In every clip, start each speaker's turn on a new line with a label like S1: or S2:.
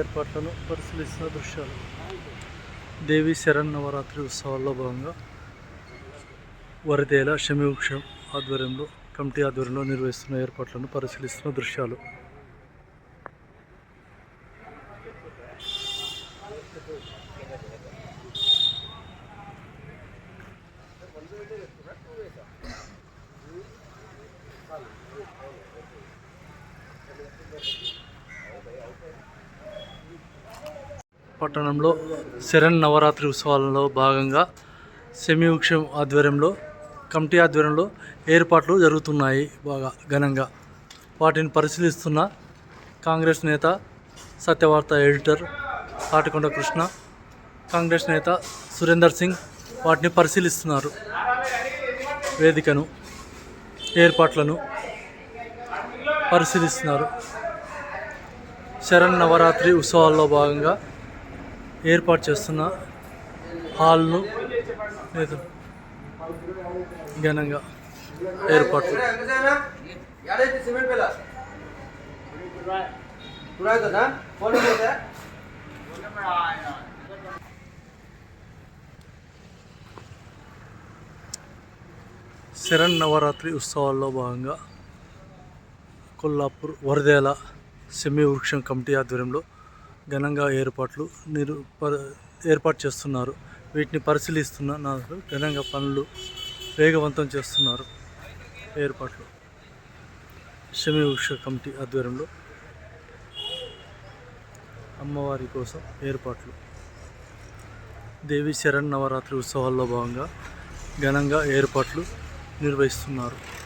S1: ఏర్పాట్లను పరిశీలిస్తున్న దృశ్యాలు. దేవి శరణ్ నవరాత్రి ఉత్సవాల్లో భాగంగా వరదేల శమివృక్షం ఆధ్వర్యంలో కమిటీ ఆధ్వర్యంలో నిర్వహిస్తున్న ఏర్పాట్లను పరిశీలిస్తున్న దృశ్యాలు. పట్టణంలో శరణ్ నవరాత్రి ఉత్సవాలలో భాగంగా సెమివృక్షం ఆధ్వర్యంలో కమిటీ ఆధ్వర్యంలో ఏర్పాట్లు జరుగుతున్నాయి బాగా ఘనంగా. వాటిని పరిశీలిస్తున్న కాంగ్రెస్ నేత సత్యవార్త ఎడిటర్ తాటికొండ కృష్ణ కాంగ్రెస్ నేత సురేందర్ సింగ్ వాటిని పరిశీలిస్తున్నారు. వేదికను ఏర్పాట్లను పరిశీలిస్తున్నారు. శరణ్ నవరాత్రి ఉత్సవాల్లో భాగంగా ఏర్పాటు చేస్తున్న హాల్ను లేదు ఘనంగా ఏర్పాట్లు. శరణ్ నవరాత్రి ఉత్సవాల్లో భాగంగా కొల్లాపూర్ వరదేల సెమీ వృక్షం కమిటీ ఆధ్వర్యంలో ఘనంగా ఏర్పాట్లు నిరు ప- ఏర్పాటు చేస్తున్నారు. వీటిని పరిశీలిస్తున్నారు. ఘనంగా పనులు వేగవంతం చేస్తున్నారు. ఏర్పాట్లు. సెమీ ఉష కమిటీ ఆధ్వర్యంలో అమ్మవారి కోసం ఏర్పాట్లు. దేవి శరణ్ నవరాత్రి ఉత్సవాల్లో భాగంగా ఘనంగా ఏర్పాట్లు నిర్వహిస్తున్నారు.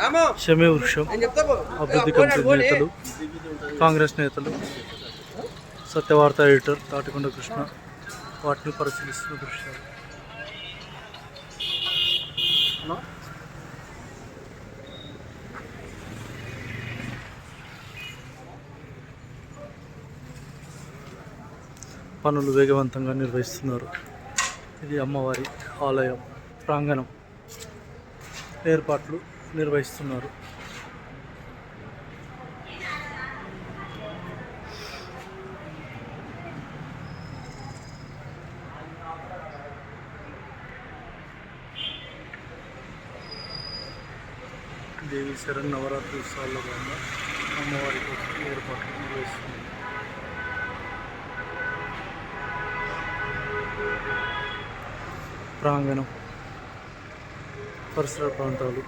S2: రామ.
S1: శమీ వృక్షం. అభివృద్ధి కమిటీ. నేతలు కాంగ్రెస్ నేతలు సత్యవార్త ఎడిటర్ తాటికొండ కృష్ణ వాటిని పరిశీలిస్తున్న దృశ్యాలు. పనులు వేగవంతంగా నిర్వహిస్తున్నారు. ఇది అమ్మవారి ఆలయం ప్రాంగణం ఏర్పాట్లు నిర్వహిస్తున్నారు. దేవి శరణ్ నవరాత్రి ఉత్సవాల్లో భాగంగా అమ్మవారి కోసం ఏర్పాట్లు నిర్వహిస్తున్నారు. ప్రాంగణం పరిసర ప్రాంతాలు.